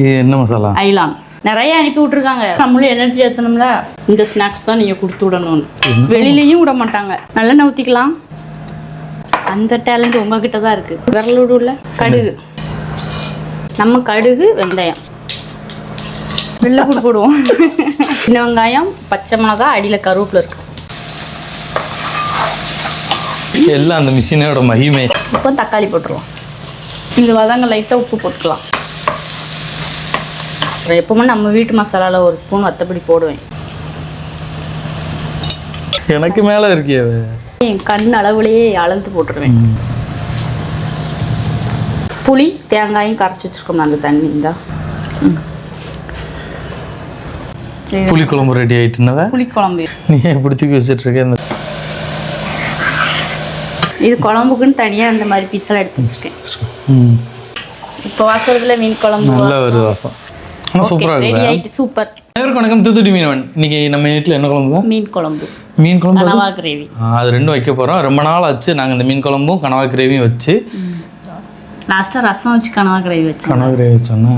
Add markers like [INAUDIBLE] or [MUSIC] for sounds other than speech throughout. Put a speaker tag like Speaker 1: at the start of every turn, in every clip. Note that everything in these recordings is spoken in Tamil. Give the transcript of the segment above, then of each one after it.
Speaker 1: என்ன மசாலா?
Speaker 2: ஐலான். நிறைய அனுப்பி விட்டுருக்காங்க. நம்மளும் எனர்ஜி ஏற்றணும்ல இந்த ஸ்நாக்ஸ் தான் நீங்கள் கொடுத்து விடணும்னு. வெளியிலையும் விட மாட்டாங்க. நல்லெண்ணெய் ஊற்றிக்கலாம் அந்த டேலண்ட் உங்ககிட்ட தான் இருக்கு. விரலோடு உள்ள கடுகு. நம்ம கடுகு வெந்தயம். வெள்ளைப்பூடு போடுவோம். சின்ன வெங்காயம் பச்சை மிளகா அடியில் கருவேப்பிலை இருக்கு.
Speaker 1: எல்லாம் அந்த மிஷினோட மகிமை.
Speaker 2: இப்போ தக்காளி போட்டுருவோம். இது வதங்க லைட்டாக உப்பு போட்டுக்கலாம். அப்புறம் எப்பவுமே நம்ம வீட்டு மசாலாவில் ஒரு ஸ்பூன் வத்தப்படி போடுவேன்.
Speaker 1: எனக்கு மேலே இருக்கே அது.
Speaker 2: என் கண் அளவுலேயே அளந்து போட்டுருவேன். புளி தேங்காயும் கரைச்சி வச்சுருக்கோம் அந்த தண்ணி. சரி.
Speaker 1: புளி குழம்பு ரெடி ஆயிட்டுனவ
Speaker 2: புளி குழம்பு.
Speaker 1: நீ ஏன் இப்படி தூக்கி வச்சிட்டு இருக்க?
Speaker 2: இது குழம்புக்குன்னு தனியாக இந்த மாதிரி பீஸெல்லாம் எடுத்து வச்சுருக்கேன். இப்போ வாசத்தில் மீன் குழம்பு
Speaker 1: நல்ல ஒரு வாசம். சூப்பராக இருக்கு
Speaker 2: சூப்பர்
Speaker 1: அனைவருக்கும் வணக்கம். தூத்துடி மீனவன். இன்னைக்கு நம்ம வீட்டில் என்ன குழம்பு?
Speaker 2: மீன் குழம்பு.
Speaker 1: மீன் குழம்பு
Speaker 2: கனவா கிரேவி.
Speaker 1: ஆ, அது ரெண்டும் வைக்க போகிறோம் ரொம்ப நாள் ஆச்சு நாங்கள் இந்த மீன் குழம்பும் கனவா கிரேவியும் வச்சு.
Speaker 2: லாஸ்ட்டாக ரசம் வச்சு கனவா கிரேவி வச்சோம்.
Speaker 1: கனவா கிரேவி வச்சோன்னா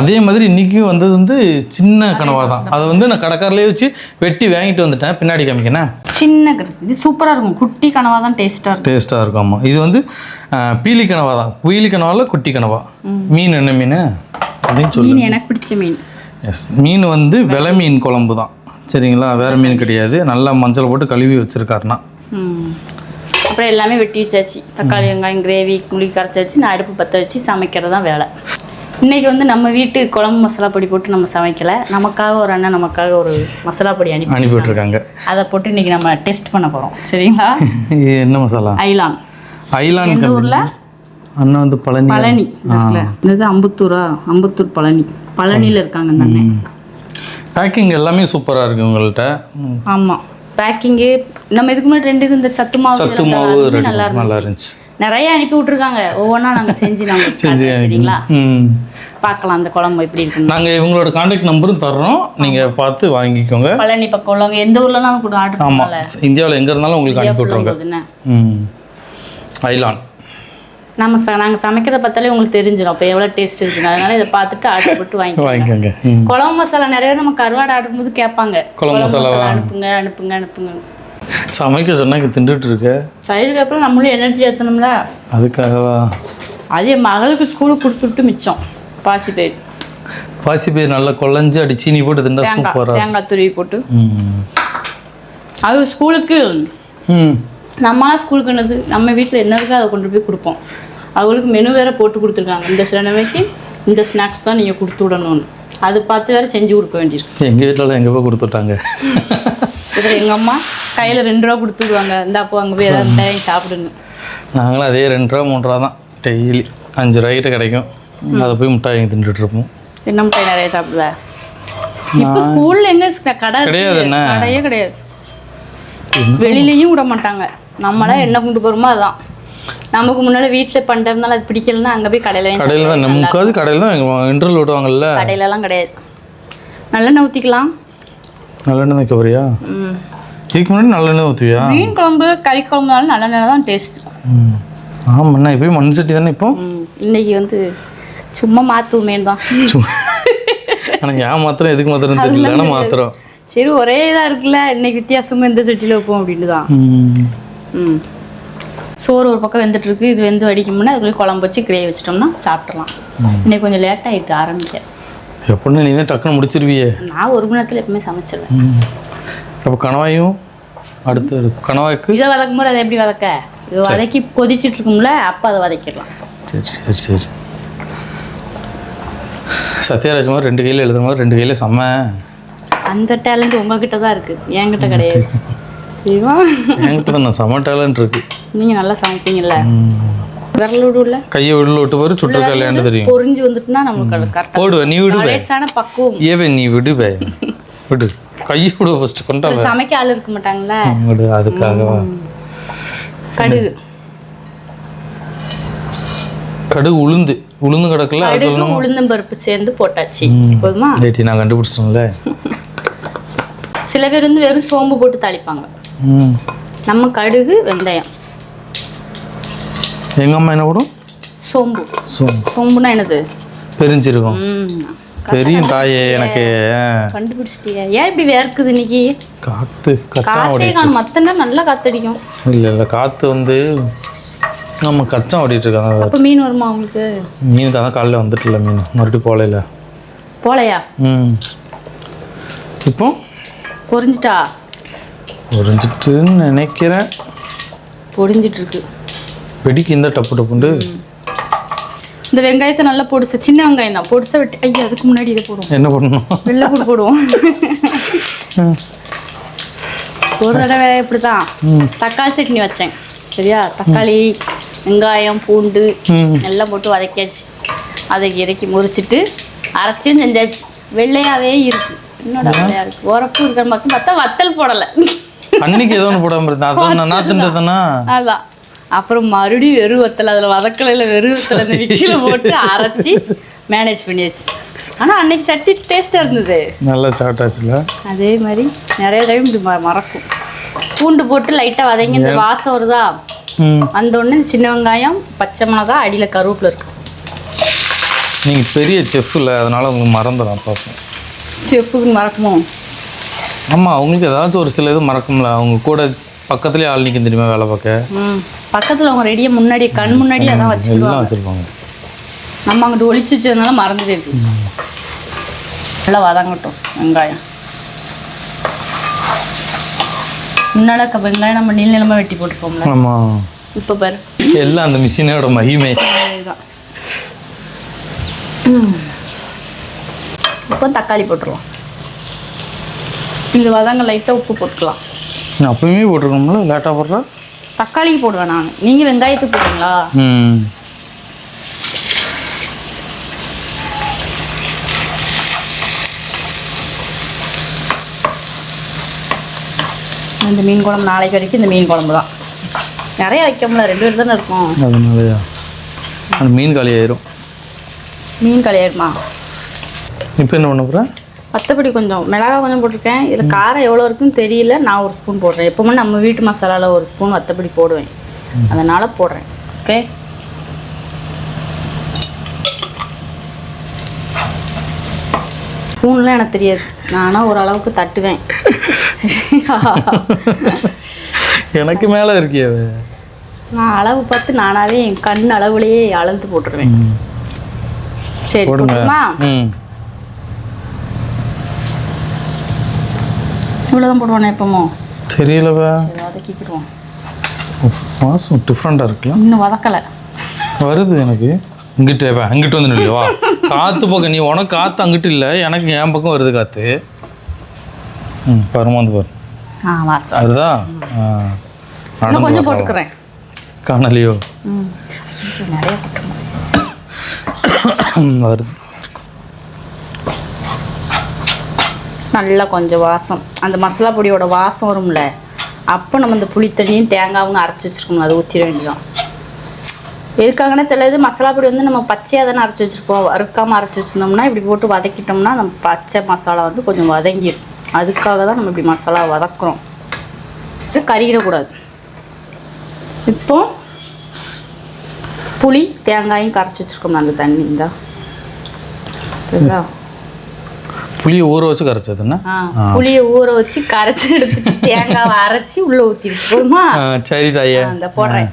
Speaker 1: அதே மாதிரி இன்றைக்கும் வந்தது வந்து சின்ன கனவா தான். அதை வந்து நான் கடைக்காரிலே வச்சு வெட்டி வாங்கிட்டு வந்துட்டேன். பின்னாடி காமிக்கணேன்
Speaker 2: சின்ன இது சூப்பராக இருக்கும். குட்டி கனவா தான் டேஸ்ட்டாக இருக்கும்.
Speaker 1: டேஸ்ட்டாக இருக்கும். ஆமாம் இது வந்து பீலி கனவா தான். பீலி கனவாவில் குட்டி கனவா? மீன் என்ன மீன்? அப்படின்னு சொல்லு
Speaker 2: மீன் எனக்கு பிடிச்ச மீன்.
Speaker 1: எஸ் மீன் வந்து வெலை மீன் குழம்பு தான் சரிங்களா? வேறு மீன் கிடையாது. நல்லா மஞ்சள் போட்டு கழுவி வச்சுருக்காருனா
Speaker 2: ம். அப்புறம் எல்லாமே வெட்டி வச்சாச்சு. தக்காளி வெங்காயம் கிரேவி புளி கரைச்சாச்சு. நான் அடுப்பு பற்ற வச்சு சமைக்கிறது தான் வேலை. இன்னைக்கு வந்து நம்ம வீட்டு குழம்பு மசாலா பொடி போட்டு நம்ம சமைக்கலை. நமக்காக ஒரு அண்ணன் நமக்காக ஒரு மசாலா பொடி அனுப்பி
Speaker 1: அனுப்பி விட்டுருக்காங்க.
Speaker 2: அதை போட்டு இன்னைக்கு நம்ம டெஸ்ட் பண்ண போகிறோம் சரிங்களா? [LAUGHS]
Speaker 1: என்ன மசாலா?
Speaker 2: ஐலான். எந்த ஊரில்?
Speaker 1: அண்ணன் வந்து பழனி.
Speaker 2: பழனி இது அம்புத்தூரா? அம்புத்தூர் பழனி. பழனியில் இருக்காங்க அந்த அண்ணன்.
Speaker 1: பேக்கிங் எல்லாமே சூப்பராக இருக்குது உங்கள்கிட்ட
Speaker 2: ஆமாம் பேக்கிங்கு நம்ம இதுக்கு முன்னாடி ரெண்டு இது இந்த சத்து மாவு
Speaker 1: சத்து மாவு
Speaker 2: நல்லா
Speaker 1: நல்லா
Speaker 2: இருந்துச்சு. நிறைய அனுப்பி விட்டுருக்காங்க. ஒவ்வொன்றா நாங்கள் செஞ்சு நாங்கள் [LAUGHS]
Speaker 1: செஞ்சு
Speaker 2: சரிங்களா?
Speaker 1: ம்.
Speaker 2: பார்க்கலாம் அந்த குழம்பு எப்படி இருக்குன்னு.
Speaker 1: நாங்கள் இவங்களோட காண்டாக்ட் நம்பரும் தர்றோம். நீங்கள் பார்த்து வாங்கிக்கோங்க.
Speaker 2: பழனி பக்கம் உள்ளவங்க எந்த ஊர்லனாலும் கூட ஆர்டர்
Speaker 1: ஆமாம் இந்தியாவில் எங்கே இருந்தாலும் உங்களுக்கு அனுப்பி ம். ஐலான்
Speaker 2: நம்ம ச நாங்கள் சமைக்கிறத பார்த்தாலே உங்களுக்கு தெரிஞ்சிடும் அப்போ எவ்வளோ டேஸ்ட் இருக்குன்னு. அதனால இதை பார்த்துட்டு ஆர்டர் போட்டு
Speaker 1: வாங்கிக்கோங்க.
Speaker 2: குழம்பு மசாலா நிறைய நம்ம கருவாடு ஆர்டர் போது கேட்பாங்க.
Speaker 1: குழம்பு மசாலாவா?
Speaker 2: அனுப்புங்க அனுப்புங்க அனுப்புங்க.
Speaker 1: சமைக்க சொன்னா இங்கே திண்டுட்டு இருக்க.
Speaker 2: சைடுக்கு அப்புறம் நம்மளும் எனர்ஜி ஏற்றணும்ல
Speaker 1: அதுக்காகவா?
Speaker 2: அது என் மகளுக்கு ஸ்கூலுக்கு கொடுத்துட்டு மிச்சம். பாசி பயிர்.
Speaker 1: பாசி பேர் நல்லா குழஞ்சு அடி சீனி போட்டு திண்டா சூப்பராக
Speaker 2: தேங்காய் துருவி போட்டு. அது ஸ்கூலுக்கு
Speaker 1: ம்.
Speaker 2: நம்மளாம் ஸ்கூலுக்கு என்னது நம்ம வீட்டில் என்ன இருக்கோ அதை கொண்டு போய் கொடுப்போம். அவங்களுக்கு மெனு வேற போட்டு கொடுத்துருக்காங்க. இந்த சிலமைக்கு இந்த ஸ்நாக்ஸ் தான் நீங்கள் கொடுத்து விடணும்னு. அது பார்த்து வேற செஞ்சு கொடுக்க வேண்டியிருக்கு.
Speaker 1: எங்கள் வீட்டில் எங்கே போய் கொடுத்துட்டாங்க.
Speaker 2: இதில் எங்கள் அம்மா கையில் ரெண்டு ரூபா கொடுத்து விடுவாங்க. இந்த அப்போ அங்கே போய் ஏதாவது தேவை சாப்பிடுங்க
Speaker 1: நாங்களும் அதே ரெண்டு ரூபா மூணு ரூபா தான் டெய்லி. அஞ்சு ரூபாய்கிட்ட கிடைக்கும். அதை போய் முட்டாய் வாங்கி தின்னுட்டு இருப்போம்.
Speaker 2: என்ன மிட்டாய் நிறைய சாப்பிடுவ இப்போ ஸ்கூல்ல எங்க கடை?
Speaker 1: கிடையாது?
Speaker 2: கடையே கிடையாது. வெளியிலையும் விட மாட்டாங்க. நம்மளா என்ன கொண்டு போறோமோ அதான். நமக்கு முன்னால வீட்டில் பண்ணுறதுனால அது பிடிக்கலன்னா அங்கே போய் கடையில்
Speaker 1: கடையில் தான் நம்ம முக்காவது கடையில் தான் எங்கள் இன்டர்வல் விடுவாங்கல்ல.
Speaker 2: கடையிலலாம் கிடையாது. நல்லெண்ணெய் ஊற்றிக்கலாம்
Speaker 1: நல்லெண்ணெய் வைக்க போறியா?
Speaker 2: ம்.
Speaker 1: இதுக்கு முன்னாடி நல்லெண்ணெய் ஊற்றுவியா
Speaker 2: மீன் குழம்பு கறி குழம்புனாலும் நல்லெண்ணெய் தான் டேஸ்ட்
Speaker 1: ஆமாண்ணா இப்போ மண் சட்டி தானே இப்போ?
Speaker 2: இன்னைக்கு வந்து சும்மா மாற்றுவோமேன்னு தான்.
Speaker 1: ஆனால் ஏன் மாத்திரம் எதுக்கு மாத்திரம் தெரியல. மாத்திரம்
Speaker 2: சரி ஒரே இதாக இருக்குல்ல. இன்னைக்கு வித்தியாசமா இந்த சட்டியில் வைப்போம் அப்படின்னு தான் சோறு ஒரு பக்கம் வெந்துட்டு இருக்கு இது வெந்து வடிக்கும்னா அதுக்குள்ளே குழம்பு வச்சு கிரேவி வச்சிட்டோம்னா சாப்பிட்றலாம் இன்னைக்கு கொஞ்சம் லேட் ஆகிட்டு ஆரம்பிக்க.
Speaker 1: எப்படின்னு நீ தான் டக்குன்னு முடிச்சிருவியே.
Speaker 2: நான் ஒரு மணி நேரத்தில் எப்பவுமே சமைச்சிடுவேன்
Speaker 1: ம். அப்போ கணவாயும் அடுத்து கணவாய்க்கு?
Speaker 2: இதை வதக்கும் போது அதை எப்படி வதக்க இது வதக்கி கொதிச்சிட்டு இருக்கும்ல அப்போ அதை வதக்கிடலாம்.
Speaker 1: சரி சரி சரி. சத்யராஜ் மாதிரி ரெண்டு கையில் எழுதுற மாதிரி ரெண்டு கையில் செம்ம.
Speaker 2: அந்த டேலண்ட் உங்ககிட்ட தான் இருக்கு. என்கிட்ட கிடையாது. [LAUGHS]
Speaker 1: என்கிட்ட நான் செம்ம டேலண்ட் இருக்கு.
Speaker 2: நீங்கள் நல்லா சமைப்பீங்கல்ல? விரலோடு உள்ள.
Speaker 1: கையை உள்ள விட்டு பாரு சுட்டு கல்யாணம் தெரியும்.
Speaker 2: பொரிஞ்சு வந்துட்டுனா நம்மளுக்கு அது கரெக்டாக
Speaker 1: போடுவேன் நீ விடுவே.
Speaker 2: வயசான பக்குவம்.
Speaker 1: ஏவே நீ விடுவே. விடு. கையை விடு ஃபஸ்ட்டு கொண்டாடுவேன்
Speaker 2: சமைக்க ஆள் இருக்க மாட்டாங்களே
Speaker 1: விடு அதுக்காகவா
Speaker 2: கடுகு.
Speaker 1: கடுகு உளுந்து. உளுந்து கிடக்கல
Speaker 2: கடுகு உளுந்தம்பருப்பு சேர்ந்து போட்டாச்சு. போதுமா?
Speaker 1: லேட்டி நான் கண்டுபிடிச்சிட்டோம்ல
Speaker 2: சில பேர் வந்து வெறும் சோம்பு போட்டு தாளிப்பாங்க. நம்ம கடுகு வெந்தயம்.
Speaker 1: எங்கள் அம்மா என்ன போடும்?
Speaker 2: சோம்பு.
Speaker 1: சோ
Speaker 2: சோம்புனா என்னது?
Speaker 1: தெரிஞ்சிருக்கும்
Speaker 2: ம்.
Speaker 1: தெரியும் தாயே எனக்கு.
Speaker 2: கண்டுபிடிச்சிட்டியா. ஏன் இப்படி வேர்க்குது இன்னைக்கு?
Speaker 1: காத்து கச்சா
Speaker 2: காத்தே மற்ற நேரம் நல்லா காத்தடிக்கும்.
Speaker 1: இல்லை இல்லை காற்று வந்து நம்ம கச்சா ஓடிட்டு இருக்காங்க.
Speaker 2: அப்போ மீன் வருமா உங்களுக்கு?
Speaker 1: மீனுக்கு அதான் காலையில் வந்துட்டுல மீன். மறுபடியும் போலையில.
Speaker 2: போலையா?
Speaker 1: ம். இப்போ?
Speaker 2: பொரிஞ்சிட்டா?
Speaker 1: உறிஞ்சிட்டுன்னு நினைக்கிறேன்.
Speaker 2: பொரிஞ்சிட்டு இருக்கு
Speaker 1: வெடிக்கு இந்த டப்பு டப்புண்டு.
Speaker 2: இந்த வெங்காயத்தை நல்லா பொடிசு சின்ன வெங்காயம் தான். பொடிசா வெட்டி ஐயா அதுக்கு முன்னாடி இதை போடுவோம்.
Speaker 1: என்ன பண்ணணும்
Speaker 2: வெள்ளை பூடு போடுவோம் ஒரு தடவை இப்படிதான் தக்காளி சட்னி வச்சேன். சரியா? தக்காளி வெங்காயம் பூண்டு எல்லாம் போட்டு வதக்கியாச்சு. அதை இறக்கி முறிச்சிட்டு அரைச்சும் செஞ்சாச்சு. வெள்ளையாவே இருக்கு. என்னோட வெள்ளையா இருக்கு? உரப்பு இருக்கிற பக்கம் பார்த்தா வத்தல் போடலை.
Speaker 1: அன்னைக்கு ஏதோ ஒன்று போடாமல் இருந்தேன். அதான் நான் நாத்துன்றதுனா
Speaker 2: அதான். அப்புறம் மறுபடியும் வெறு வத்தல் அதில் வதக்கலையில் வெறு வத்தல் அந்த மிக்சியில் போட்டு அரைச்சி மேனேஜ் பண்ணியாச்சு. ஆனால் அன்னைக்கு சட்னி டேஸ்ட்டாக இருந்தது.
Speaker 1: நல்லா சாப்பிட்டாச்சுல?
Speaker 2: அதே மாதிரி நிறைய டைம் இப்படி மறக்கும். பூண்டு போட்டு லைட்டாக வதங்கி இந்த வாசம் வருதா? அந்த ஒன்று சின்ன வெங்காயம் பச்சை மிளகா அடியில் கருவேப்பிலை இருக்கு.
Speaker 1: நீங்கள் பெரிய செஃப் இல்லை அதனால உங்களுக்கு மறந்துடும் பார்ப்போம்
Speaker 2: செஃப்புக்கு மறக்குமோ?
Speaker 1: ஆமாம் அவங்களுக்கு ஏதாச்சும் ஒரு சில இது மறக்கும்ல? அவங்க கூட பக்கத்துலேயே ஆள் நிற்கும் தெரியுமா வேலை பார்க்க?
Speaker 2: பக்கத்தில் அவங்க ரெடியாக முன்னாடி கண் முன்னாடி அதான்
Speaker 1: எல்லாம்
Speaker 2: வச்சுருவாங்க.
Speaker 1: வச்சுருப்பாங்க.
Speaker 2: நம்ம அங்கிட்டு ஒளிச்சு வச்சதுனால மறந்துட்டே இருக்கு நல்லா வதங்கட்டும் வெங்காயம். முன்னாடி க- வெங்காயம் நம்ம நீள் நிலமாக வெட்டி போட்டுப்போம்ல.
Speaker 1: ஆமாம்
Speaker 2: இப்போ பாரு.
Speaker 1: எல்லாம் அந்த மிஷினோட மகிமை.
Speaker 2: இப்போ தக்காளி போட்டுருவோம். இது வதங்க லைட்டாக உப்பு போட்டுக்கலாம்.
Speaker 1: நான் அப்பயுமே போட்டிருக்கோம்ல லேட்டாக போடுறா
Speaker 2: தக்காளிக்கு போடுவேன் நான். நீங்கள் வெங்காயத்துக்கு போடுவீங்களா?
Speaker 1: ம்.
Speaker 2: இந்த மீன் குழம்பு நாளைக்கு வரைக்கும் இந்த மீன் குழம்பு தான். நிறைய வைக்கோம்ல ரெண்டு பேர் தானே இருக்கும்.
Speaker 1: அதனாலயா? அந்த மீன் காலி ஆயிரும்.
Speaker 2: மீன் கலையாயிருமா
Speaker 1: இப்போ என்ன பண்ண போகிறேன்
Speaker 2: மற்றபடி கொஞ்சம் மிளகா கொஞ்சம் போட்டிருக்கேன். இதில் காரம் எவ்வளோ இருக்குன்னு தெரியல. நான் ஒரு ஸ்பூன் போடுறேன். எப்பவுமே நம்ம வீட்டு மசாலாவில் ஒரு ஸ்பூன் மற்றபடி போடுவேன். அதனால் போடுறேன். ஓகே ஸ்பூன்லாம் எனக்கு தெரியாது. நானாக ஓரளவுக்கு தட்டுவேன்.
Speaker 1: எனக்கு மேலே இருக்கே
Speaker 2: நான் அளவு பார்த்து நானாவே என் கண் அளவுலேயே அளந்து போட்டுருவேன். சரி
Speaker 1: போடுங்க.
Speaker 2: இவ்வளோதான் போடுவானே எப்பமோ?
Speaker 1: தெரியலவா.
Speaker 2: வதக்கிக்கிடுவோம்
Speaker 1: மாதம் டிஃப்ரெண்ட்டாக இருக்கலாம்
Speaker 2: இன்னும் வதக்கலை.
Speaker 1: வருது எனக்கு. இங்கிட்டு வா அங்கிட்டு வந்து நில்லு வா. காற்று பக்கம் நீ உனக்கு காற்று அங்கிட்டு இல்லை எனக்கு என் பக்கம் வருது காற்று ம் பரமாந்து பாரு.
Speaker 2: ஆ வாசம்.
Speaker 1: வருதா ஆ
Speaker 2: கொஞ்சம். போட்டுக்கிறேன்.
Speaker 1: காணலையோ? வருது.
Speaker 2: நல்லா கொஞ்சம் வாசம். அந்த மசாலா பொடியோட வாசம் வரும்ல அப்போ நம்ம இந்த புளித்தண்ணியும் தேங்காவும் அரைச்சி வச்சிருக்கணும். அதை ஊற்றிட வேண்டியதான் எதுக்காகனா சில இது மசாலா பொடி வந்து நம்ம பச்சையாக தானே அரைச்சி வச்சுருப்போம். வறுக்காமல் அரைச்சி வச்சிருந்தோம்னா இப்படி போட்டு வதக்கிட்டோம்னா நம்ம பச்சை மசாலா வந்து கொஞ்சம் வதங்கிடும் அதுக்காக தான் நம்ம இப்படி மசாலா வதக்குறோம். இது கறியிடக்கூடாது இப்போ புளி தேங்காயும் கரைச்சி வச்சிருக்கோம் அந்த தண்ணி இந்தா. சரிங்களா?
Speaker 1: புளியை ஊற வச்சு கரைச்சது என்ன?
Speaker 2: ஆ, புளியை ஊற வச்சு கரைச்சி எடுத்துட்டு தேங்காவை அரைச்சி உள்ள
Speaker 1: ஆ, சரி தாயே.
Speaker 2: ஆ, இந்த போடுறேன்.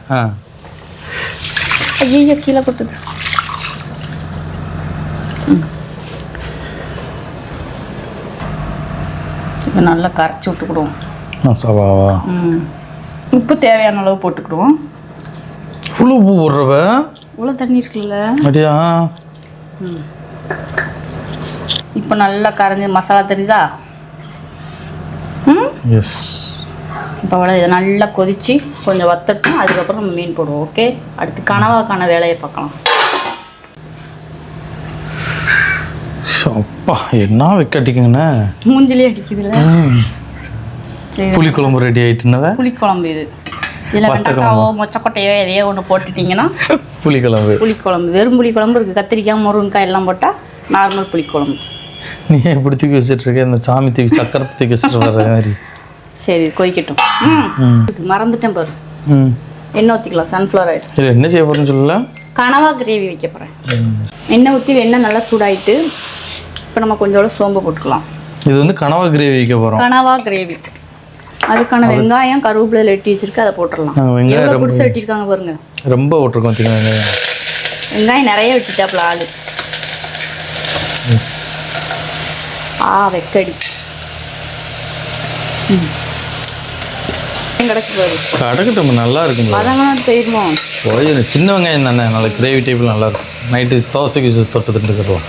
Speaker 2: ஐயோ கீழே கொடுத்தது. இதை நல்லா கரைச்சி விட்டுக்கிடுவோம்.
Speaker 1: மசாலாவா?
Speaker 2: ம். உப்பு தேவையான அளவு போட்டுக்கிடுவோம்.
Speaker 1: ஃபுல்லு உப்பு போடுறவ
Speaker 2: இவ்வளோ தண்ணி இருக்குல்ல.
Speaker 1: அப்படியா?
Speaker 2: இப்போ நல்லா கரைஞ்சி மசாலா தெரியுதா? ம்?
Speaker 1: எஸ்
Speaker 2: இப்போ அவ்வளோ இதை நல்லா கொதிச்சு கொஞ்சம் வத்தட்டும் அதுக்கப்புறம் நம்ம மீன் போடுவோம் ஓகே அடுத்து கனவாக்கான வேலையை பார்க்கலாம்.
Speaker 1: அப்பா என்ன வைக்கட்டிக்குங்கண்ணே
Speaker 2: மூஞ்சிலே அடிக்குதுல்ல
Speaker 1: புளிக்குழம்பு ரெடி ஆயிட்டுனவ
Speaker 2: புளிக்குழம்பு இது. இதில் வெண்டைக்காவோ மொச்சக்கொட்டையோ எதையோ ஒன்று போட்டுட்டிங்கன்னா
Speaker 1: புளிக்குழம்பு.
Speaker 2: புளிக்குழம்பு. வெறும் புளிக்குழம்பு இருக்குது கத்திரிக்காய் முருங்கைக்காய் எல்லாம் போட்டால் நார்மல் புளிக்குழம்பு.
Speaker 1: நீ இப்படி தூக்கி வச்சிட்டு இருக்க இந்த சாமி தூக்கி சக்கரத்தை தூக்கி வச்சுட்டு வர்ற மாதிரி.
Speaker 2: சரி கொதிக்கட்டும். ம்.
Speaker 1: ம்.
Speaker 2: மறந்துட்டேன் பாரு. எண்ணெய் ஊற்றிக்கலாம் சன்ஃப்ளவர் ஆயில்
Speaker 1: இது என்ன செய்ய போறேன்னு சொல்லல?
Speaker 2: கனவா கிரேவி வைக்க போகிறேன் எண்ணெய் ஊற்றி எண்ணெய் நல்லா சூடாயிட்டு இப்போ நம்ம கொஞ்சோட சோம்பு போட்டுக்கலாம்.
Speaker 1: இது வந்து கனவா கிரேவி வைக்க போகிறோம்
Speaker 2: கனவா கிரேவி அதுக்கான வெங்காயம் கருவேப்பிலை வெட்டி வச்சிருக்கு அதை போட்டுடலாம்.
Speaker 1: வெங்காயம்
Speaker 2: பிடிச்சி வெட்டியிருக்காங்க பாருங்க.
Speaker 1: ரொம்ப சிக்கன் வெங்காயம்.
Speaker 2: வெங்காயம் நிறைய வெட்டிட்டாப்புல ஆளு. ஆ வெக்கடி. கிடக்கு
Speaker 1: கடக்கட்டும் நல்லா இருக்குங்களா
Speaker 2: வதங்கணும் தெரியுமோ
Speaker 1: போய் சின்ன வெங்காயம் தானே நல்ல கிரேவி டைப்பில் நல்லா இருக்கும். நைட்டு தோசைக்கு தொட்டு திண்டுக்கிறோம்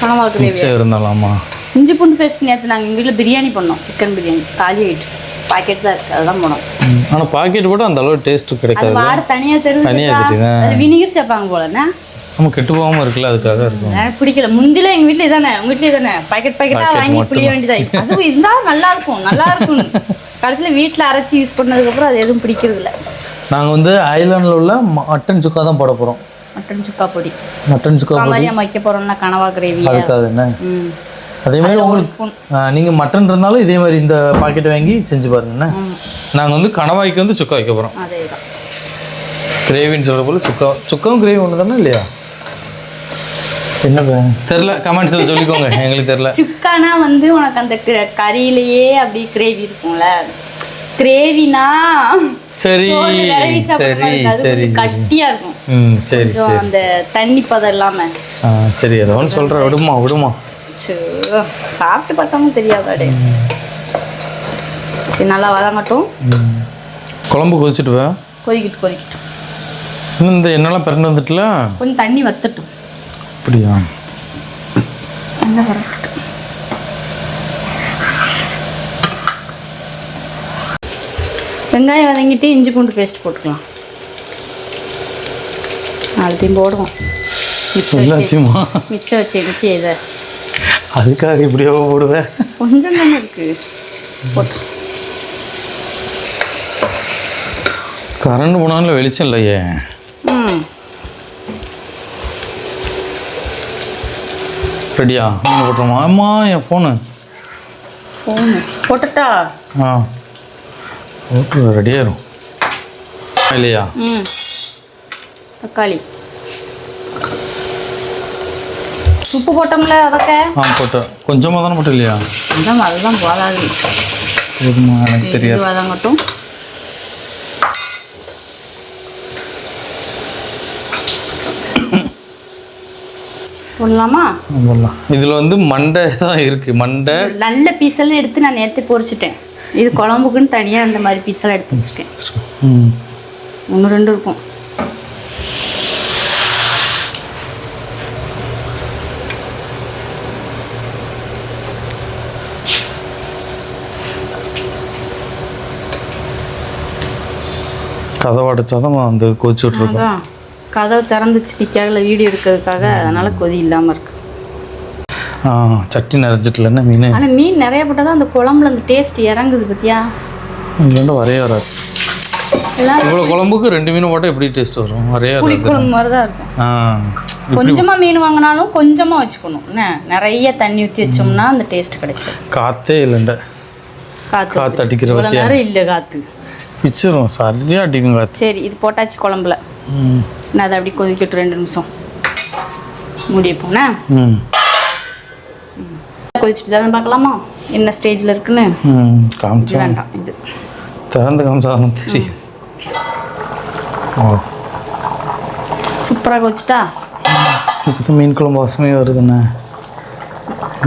Speaker 2: கனவா கிரேவி
Speaker 1: இருந்தாலாமா
Speaker 2: இஞ்சி பூண்டு பேஸ்ட் நேற்று நாங்கள் எங்கள் வீட்டில் பிரியாணி பண்ணோம் சிக்கன் பிரியாணி. காலி ஆயிட்டு. பாக்கெட் தான் இருக்குது அதுதான் போனோம்.
Speaker 1: ஆனால் பாக்கெட் போட்டு அந்த அளவு டேஸ்ட் கிடைக்காது.
Speaker 2: வாட தனியாக தெரிஞ்சு
Speaker 1: தனியா தெரியுதா?
Speaker 2: வினிகர் சேர்ப்பாங்க போலண்ணே
Speaker 1: நம்ம கெட்டு போகாமல் இருக்குல்ல அதுக்காக இருக்கும்.
Speaker 2: எனக்கு பிடிக்கல. முந்தில எங்கள் வீட்டில் இதானே? உங்கள் வீட்டில் இதானே? பாக்கெட் பாக்கெட்டாக வாங்கி புளிய வேண்டியதா அதுவும் இருந்தால் நல்லா இருக்கும் நல்லா இருக்கும் கடைசியில் வீட்டில் அரைச்சி யூஸ் பண்ணதுக்கப்புறம் அது எதுவும் பிடிக்கிறது இல்லை.
Speaker 1: நாங்கள் வந்து ஐலாண்டில் உள்ள மட்டன் சுக்கா தான் போட போகிறோம்
Speaker 2: மட்டன் சுக்கா பொடி.
Speaker 1: மட்டன் சுக்கா
Speaker 2: நம்ம வைக்க போகிறோம்னா கனவா கிரேவி
Speaker 1: அதுக்காக என்ன? அதே மாதிரி உங்களுக்கு நீங்கள் மட்டன் இருந்தாலும் இதே மாதிரி இந்த பாக்கெட் வாங்கி செஞ்சு பாருங்கண்ணே நாங்கள் வந்து கணவாய்க்கு வந்து சுக்கா வைக்க போகிறோம்
Speaker 2: தான்
Speaker 1: கிரேவின்னு சொல்கிற போல சுக்கா சுக்காவும் கிரேவி ஒன்று தானே இல்லையா? என்ன தெரில கமெண்ட்ஸில் சொல்லிக்கோங்க. எங்களுக்கு தெரில
Speaker 2: சுக்கானா வந்து உனக்கு அந்த க- கறியிலேயே அப்படி கிரேவி இருக்கும்ல. கிரேவினா
Speaker 1: சரி சரி சரி
Speaker 2: கட்டியா இருக்கும்.
Speaker 1: ம் சரி சரி
Speaker 2: அந்த தண்ணி பதம் இல்லாம.
Speaker 1: சரி ஏதோ ஒன்று சொல்கிறேன் விடுமா விடுமா.
Speaker 2: சாப்பிட்டு பார்த்தாலும் தெரியாதாடே சரி நல்லா வதங்கட்டும்.
Speaker 1: குழம்பு கொதிச்சுட்டு வா
Speaker 2: கொதிக்கிட்டு கொதிக்கட்டும்.
Speaker 1: இன்னும் இந்த எண்ணெய்லாம் பிறந்து வந்துட்டுல?
Speaker 2: கொஞ்சம் தண்ணி வத்தட்டும்.
Speaker 1: அப்படியா?
Speaker 2: என்ன வரட்டும் வெங்காயம் வதங்கிட்டு இஞ்சி பூண்டு பேஸ்ட் போட்டுக்கலாம். நாலுத்தையும் போடுவோம். மிச்சம் மிச்சம் வச்சு இதை.
Speaker 1: அதுக்காக இப்படியோ போடுவேன்
Speaker 2: கொஞ்சம் தானே இருக்கு. போட்டு.
Speaker 1: கரண்ட் போனாலும் வெளிச்சம் இல்லையே. ரெடியா? நீங்கள் போட்டுருமா? ஆமா என் ஃபோனு
Speaker 2: ஃபோனு போட்டுட்டா?
Speaker 1: ஆ. போட்டு ரெடியாயிரும். இல்லையா?
Speaker 2: ம். தக்காளி. உப்பு போட்டோம்ல அதக்க
Speaker 1: ஆ போட்டேன். கொஞ்சமாக தானே போட்டு இல்லையா?
Speaker 2: அதான் அதுதான் போதாது.
Speaker 1: எனக்கு தெரியாது.
Speaker 2: இது போடலாமா?
Speaker 1: போடலாம். இதில் வந்து மண்டை தான் இருக்குது மண்டை.
Speaker 2: நல்ல பீஸெல்லாம் எடுத்து நான் நேற்று பொரிச்சிட்டேன். இது குழம்புக்குன்னு தனியாக இந்த மாதிரி பீஸெல்லாம் எடுத்து வச்சுருக்கேன்.
Speaker 1: ம்.
Speaker 2: ஒன்று ரெண்டு இருக்கும்.
Speaker 1: கதவை அடைச்சா தான் அந்த கொதிச்சு விட்ருக்கோம்
Speaker 2: அதான். கதவு திறந்துச்சு நிற்காகல வீடியோ எடுக்கிறதுக்காக அதனால கொதி இல்லாமல் இருக்கு.
Speaker 1: சட்டி நிறைஞ்சிட்டுல என்ன மீன்?
Speaker 2: ஆனால் மீன் நிறைய போட்டால் தான் அந்த குழம்புல அந்த டேஸ்ட் இறங்குது பத்தியா?
Speaker 1: இல்லைன்னா வரைய வராது. இவ்வளோ குழம்புக்கு ரெண்டு மீன் போட்டால் எப்படி டேஸ்ட் வரும்? வரைய
Speaker 2: புளி குழம்பு மாதிரி தான் இருக்கும் கொஞ்சமாக மீன் வாங்கினாலும் கொஞ்சமாக வச்சுக்கணும். என்ன? நிறைய தண்ணி ஊற்றி வச்சோம்னா அந்த டேஸ்ட் கிடைக்கும்.
Speaker 1: காற்றே இல்லைண்ட.
Speaker 2: காற்று
Speaker 1: காற்று அடிக்கிற
Speaker 2: நேரம் இல்லை காற்று
Speaker 1: பிச்சிரும் சரியாக அடிக்கும் காற்று
Speaker 2: சரி இது போட்டாச்சு குழம்புல. நான் அதை அப்படி கொதிக்கட்டும் ரெண்டு நிமிஷம். மூடி
Speaker 1: ம்.
Speaker 2: கொதிச்சுட்டு தானே பார்க்கலாமா? என்ன ஸ்டேஜில் இருக்குன்னு?
Speaker 1: காமிச்சா.
Speaker 2: வேண்டாம் இது.
Speaker 1: திறந்து காமிச்சாதான் தெரியும். ஓ.
Speaker 2: சூப்பராக கொதிச்சிட்டா?
Speaker 1: இப்போ தான் மீன் குழம்பு வாசமே வருதுண்ணே.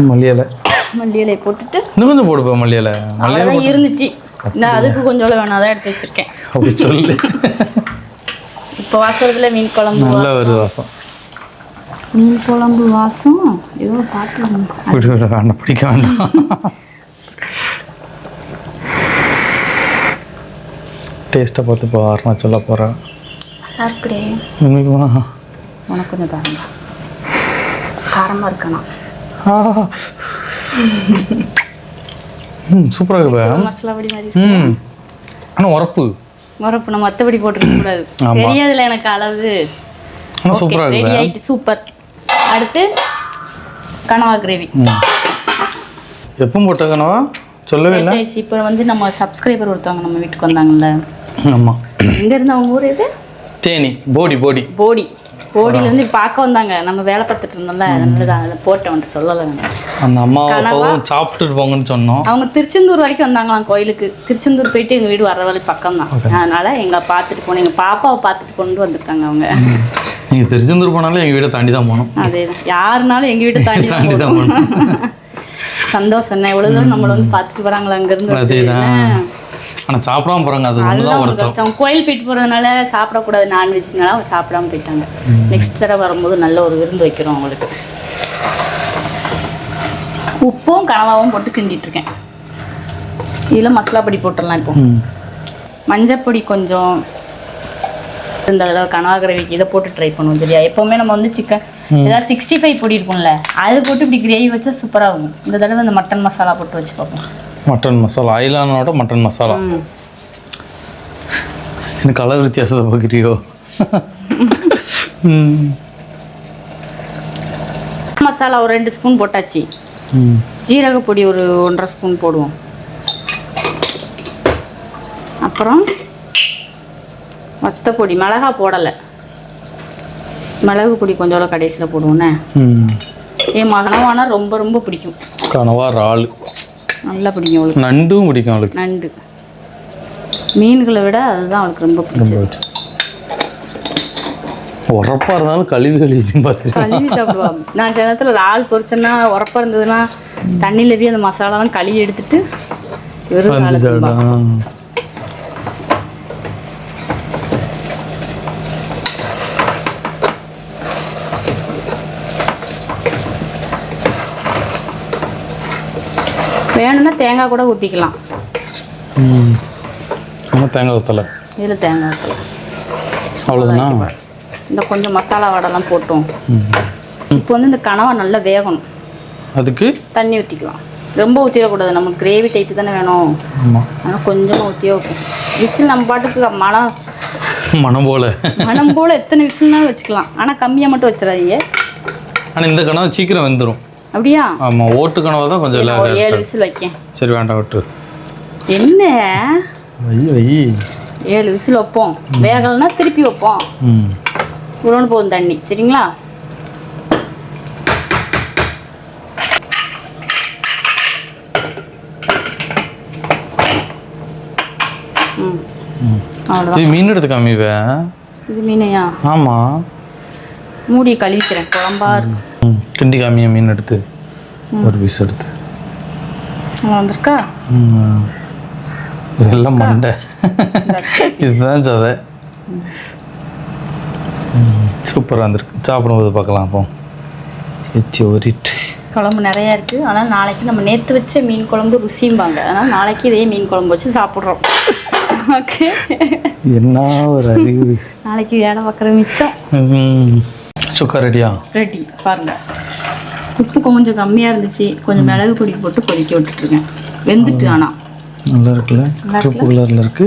Speaker 1: மல்லி இலை
Speaker 2: மல்லி இலையை போட்டுட்டு.
Speaker 1: இன்னும் கொஞ்சம் போடுப்பா மல்லி இலை மல்லி இலை
Speaker 2: அவ்வளோதான் இருந்துச்சு. நான் அதுக்கு கொஞ்சம் வேணும் அதான் எடுத்து வச்சிருக்கேன்.
Speaker 1: அப்படி சொல்லு.
Speaker 2: இப்போ வாசத்துல மீன் குழம்பு
Speaker 1: நல்லா வருது வாசம்.
Speaker 2: மீன் குழம்பு வாசம்? ஏதோ பாட்டு
Speaker 1: வேண்டாம் பிடிக்க வேண்டாம் டேஸ்ட்டை பார்த்து பாரு நான் சொல்ல போகிறேன்
Speaker 2: யாருக்குடே
Speaker 1: உண்மைக்குமா?
Speaker 2: உனக்கு கொஞ்சம் தாருங்க காரமாக இருக்கணும்.
Speaker 1: ம் சூப்பராக இருக்குப்பா
Speaker 2: மசாலா பொடி மாதிரி
Speaker 1: ம். ஆனால் உரப்பு.
Speaker 2: முறப்பு நம்ம மற்றபடி போட்டுருக்க கூடாது. தெரியாதுல எனக்கு அளவு. ரெடி ஆயிட்டு சூப்பர் அடுத்து கனவா கிரேவி.
Speaker 1: எப்போ போட்ட கனவா? சொல்லவே இல்லை.
Speaker 2: இப்போ வந்து நம்ம சப்ஸ்கிரைபர் ஒருத்தவங்க நம்ம வீட்டுக்கு வந்தாங்கல்ல.
Speaker 1: ஆமாம்
Speaker 2: எங்க இருந்து அவங்க ஊர் இது?
Speaker 1: தேனி. போடி போடி.
Speaker 2: போடி. கோடியிலேருந்து பார்க்க வந்தாங்க. நம்ம வேலை பார்த்துட்டு இருந்தோம்ல அதனால தான் அதை போட்டேன் சொல்லலை
Speaker 1: அந்த அம்மா சாப்பிட்டுட்டு போங்கன்னு சொன்னோம்.
Speaker 2: அவங்க திருச்செந்தூர் வரைக்கும் வந்தாங்களாம் கோயிலுக்கு. திருச்செந்தூர் போயிட்டு எங்கள் வீடு வர வழி பக்கம் தான் அதனால எங்களை பார்த்துட்டு போனோம். எங்கள் பாப்பாவை பார்த்துட்டு கொண்டு வந்திருக்காங்க அவங்க.
Speaker 1: நீங்கள் திருச்செந்தூர் போனாலும் எங்கள் வீடை தாண்டி தான் போகணும்.
Speaker 2: அதே தான் யாருனாலும் எங்கள் வீட்டை தாண்டி
Speaker 1: தாண்டி தான்
Speaker 2: போகணும். சந்தோஷம் என்ன? எவ்வளோ தூரம் நம்மளை வந்து பார்த்துட்டு வராங்களா அங்கேருந்து
Speaker 1: அதே தான் ஆனால் சாப்பிடாம போகிறாங்க அது
Speaker 2: அதுதான் ஒரு கஷ்டம். கோயில் போயிட்டு போகிறதுனால சாப்பிடக்கூடாது நான்வெஜ்னால அவங்க சாப்பிடாம போயிட்டாங்க. நெக்ஸ்ட் தடவை வரும்போது நல்ல ஒரு விருந்து வைக்கிறோம் அவங்களுக்கு. உப்பும் கனவாவும் போட்டு கிண்டிட்டு இருக்கேன். இதில் மசாலா பொடி போட்டுடலாம் இப்போ. மஞ்சப்பொடி கொஞ்சம் இந்த தடவை கனவா கிரேவிக்கு இதை போட்டு ட்ரை பண்ணுவோம் சரியா? எப்போவுமே நம்ம வந்து சிக்கன் ஏதாவது சிக்ஸ்டி ஃபைவ் பொடி இருக்கும்ல அது போட்டு இப்படி கிரேவி வச்சா சூப்பராக இருக்கும். இந்த தடவை இந்த மட்டன் மசாலா போட்டு வச்சு பார்ப்போம்.
Speaker 1: மட்டன் மசாலா ஐலானோட மட்டன் மசாலா. எனக்கு கலர் வித்தியாசத்தை பார்க்குறியோ?
Speaker 2: மசாலா ஒரு ரெண்டு ஸ்பூன் போட்டாச்சு. ஜீரக பொடி ஒரு ஒன்றரை ஸ்பூன் போடுவோம். அப்புறம் வத்தப்பொடி மிளகா போடலை. மிளகு பொடி கொஞ்சம் கடைசியில் போடுவோண்ணே
Speaker 1: ம்.
Speaker 2: என் மகனவானா ரொம்ப ரொம்ப பிடிக்கும்.
Speaker 1: கனவா இறால்.
Speaker 2: நல்லா பிடிக்கும் அவளுக்கு.
Speaker 1: நண்டும் பிடிக்கும் அவளுக்கு.
Speaker 2: நண்டு. மீன்களை விட அதுதான் அவளுக்கு ரொம்ப பிடிச்சது.
Speaker 1: ரொம்ப உரப்பாக இருந்தாலும் கழுவி கழுவி
Speaker 2: கழுவி சாப்பிடுவாங்க நான் சில நேரத்தில் இறால் பொரிச்சேன்னா உரப்பாக இருந்ததுன்னா தண்ணியில் போய் அந்த மசாலாலாம் கழுவி எடுத்துட்டு வெறும்
Speaker 1: வந்து
Speaker 2: இறாலை திம்பா.
Speaker 1: சாப்பிடும்
Speaker 2: வேணும்னா தேங்காய் கூட ஊற்றிக்கலாம்
Speaker 1: நம்ம தேங்காய் ஊற்றலை
Speaker 2: இதில் தேங்காய் ஊற்றலாம்
Speaker 1: அவ்வளோதானா
Speaker 2: இந்த கொஞ்சம் மசாலா வடைலாம் போட்டோம். இப்போ வந்து இந்த கனவா நல்லா வேகணும்.
Speaker 1: அதுக்கு?
Speaker 2: தண்ணி ஊற்றிக்கலாம் ரொம்ப ஊற்றிடக்கூடாது நமக்கு கிரேவி டைப்பு தானே வேணும். அதனால் கொஞ்சமாக ஊற்றியே வைப்போம். விசில் நம்ம பாட்டுக்கு மனம்
Speaker 1: மனம் போல.
Speaker 2: மனம் போல் எத்தனை விசில்னாலும் வச்சுக்கலாம். ஆனால் கம்மியாக மட்டும் வச்சிடாதீங்க.
Speaker 1: ஆனால் இந்த கனவு சீக்கிரம் வெந்துடும்
Speaker 2: அப்படியா?
Speaker 1: ஆமாம் ஓட்டு கனவு தான் கொஞ்சம்
Speaker 2: ஏழு விசில் வைக்கேன்.
Speaker 1: சரி வேண்டாம் விட்டு
Speaker 2: என்ன? ஏழு விசில் வைப்போம். வேகலைன்னா திருப்பி வைப்போம்.
Speaker 1: ம்.
Speaker 2: இவ்வளோன்னு போதும் தண்ணி சரிங்களா?
Speaker 1: மீன் எடுத்து காமிவே.
Speaker 2: இது மீனையா?
Speaker 1: ஆமாம்
Speaker 2: மூடியை கழுவிக்கிறேன். குழம்பா இருக்கு.
Speaker 1: கிண்டி காமிய மீன் எடுத்து ஒரு பீஸ் எடுத்து.
Speaker 2: வந்திருக்கா?
Speaker 1: எல்லாம் மண்டை. இதுதான் சதை. சூப்பராக இருந்திருக்கு சாப்பிடும்போது பார்க்கலாம் அப்போ. வச்சு ஓரிட்டு.
Speaker 2: குழம்பு நிறையா இருக்குது ஆனால் நாளைக்கு நம்ம நேற்று வச்ச மீன் குழம்பு ருசியும்பாங்க அதனால் நாளைக்கு இதே மீன் குழம்பு வச்சு சாப்பிட்றோம். ஓகே.
Speaker 1: என்ன ஒரு அறிவு
Speaker 2: நாளைக்கு வேலை பார்க்குற மிச்சம்.
Speaker 1: சுக்கா ரெடியா
Speaker 2: ரெடி பாருங்க. உப்பு கொஞ்சம் கம்மியாக இருந்துச்சு. கொஞ்சம் மிளகு பொடி போட்டு கொதிக்க விட்டுட்ருக்கேன் வெந்துட்டு ஆனால்
Speaker 1: நல்லா இருக்குல்ல? கருப்பு கலரில் இருக்கு.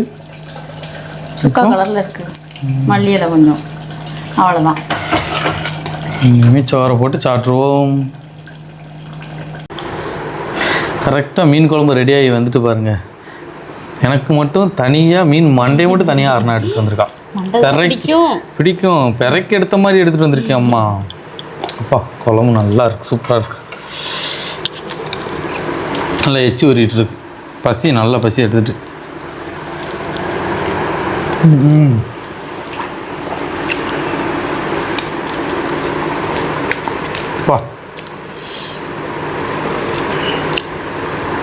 Speaker 2: சுக்கா கலரில் இருக்குது மல்லி இலை கொஞ்சம். அவ்வளோதான்
Speaker 1: இனிமேல் சோறை போட்டு சாப்பிட்ருவோம் கரெக்டாக மீன் குழம்பு ரெடியாகி வந்துட்டு பாருங்க. எனக்கு மட்டும் தனியாக மீன் மண்டையை மட்டும் தனியாக அரணா எடுத்துட்டு வந்திருக்கான்
Speaker 2: மண்டை பிடிக்கும்.
Speaker 1: பிடிக்கும். பெரைக்கு எடுத்த மாதிரி எடுத்துகிட்டு வந்திருக்கேன் அம்மா. அப்பா குழம்பு நல்லா இருக்கு. சூப்பராக இருக்கு. நல்லா எச்சி ஊறிட்டு இருக்கு. பசி நல்லா பசி எடுத்துட்டு. ம்.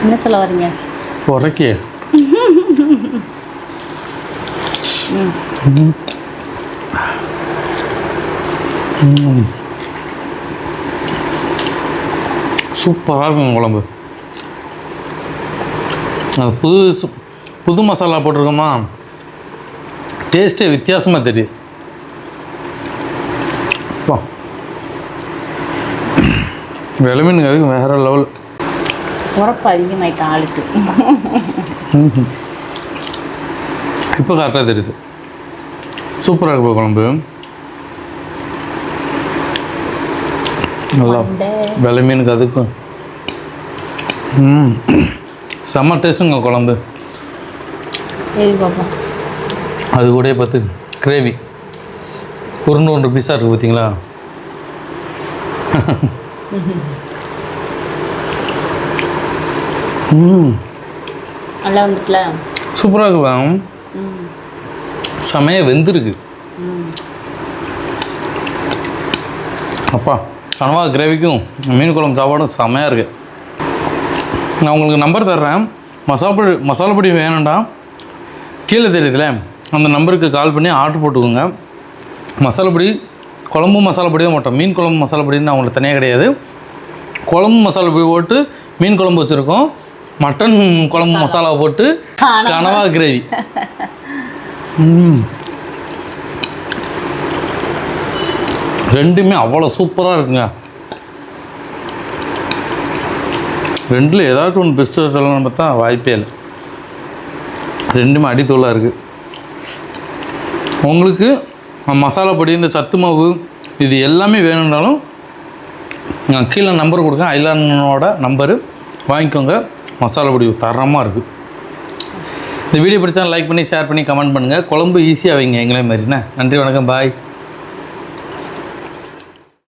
Speaker 2: என்ன சொல்ல வரீங்க?
Speaker 1: உரைக்கே சூப்பராக இருக்கும் குழம்பு. அது புது புது மசாலா போட்டிருக்கோமா? டேஸ்ட்டே வித்தியாசமாக தெரியுது. அப்பா. விலை மீனுங்க அதுக்கு வேற லெவல்
Speaker 2: உரப்பு அதிகமாயிட்ட ஆளுக்கு.
Speaker 1: இப்போ கரெக்டாக தெரியுது. சூப்பராக இருக்கு குழம்பு. நல்லா வெள்ளை மீனுக்கு அதுக்கும் ம். செம்ம டேஸ்ட்டுங்க குழம்பு. அது கூட பார்த்து கிரேவி. உருண்டு உருண்டு பீஸாக இருக்குது பார்த்தீங்களா? ம்.
Speaker 2: நல்லா வந்துட்டுல?
Speaker 1: சூப்பராக இருக்குதா செமையாக வெந்திருக்கு. அப்பா கனவா கிரேவிக்கும் மீன் குழம்பு சாப்பாடும் செமையாக இருக்குது நான் உங்களுக்கு நம்பர் தர்றேன். மசாலா பொடி மசாலா பொடி வேணும்டா. கீழே தெரியுதுல அந்த நம்பருக்கு கால் பண்ணி ஆர்டர் போட்டுக்கோங்க. மசாலா பொடி குழம்பு மசாலா பொடி தான் போட்டோம் மீன் குழம்பு மசாலா பொடின்னு அவங்களுக்கு தனியாக கிடையாது. குழம்பு மசாலா பொடி போட்டு மீன் குழம்பு வச்சுருக்கோம். மட்டன் குழம்பு மசாலா. போட்டு கனவா கிரேவி. ரெண்டுமே அவ்வளோ சூப்பராக இருக்குங்க. ரெண்டில் ஏதாச்சும் ஒன்று பெஸ்ட்டு சொல்லணும்னு பார்த்தா வாய்ப்பே இல்லை. ரெண்டுமே அடித்தூளாக இருக்குது உங்களுக்கு மசாலா பொடி இந்த சத்து மாவு இது எல்லாமே வேணும்னாலும் நான் கீழே நம்பர் கொடுக்கேன் ஐலானோட நம்பரு வாங்கிக்கோங்க. மசாலா பொடி தரமாக இருக்குது இந்த வீடியோ பிடிச்சா லைக் பண்ணி ஷேர் பண்ணி கமெண்ட் பண்ணுங்கள் குழம்பு ஈஸியாக வைங்க. எங்களே மாதிரிண்ணே நன்றி வணக்கம். பாய்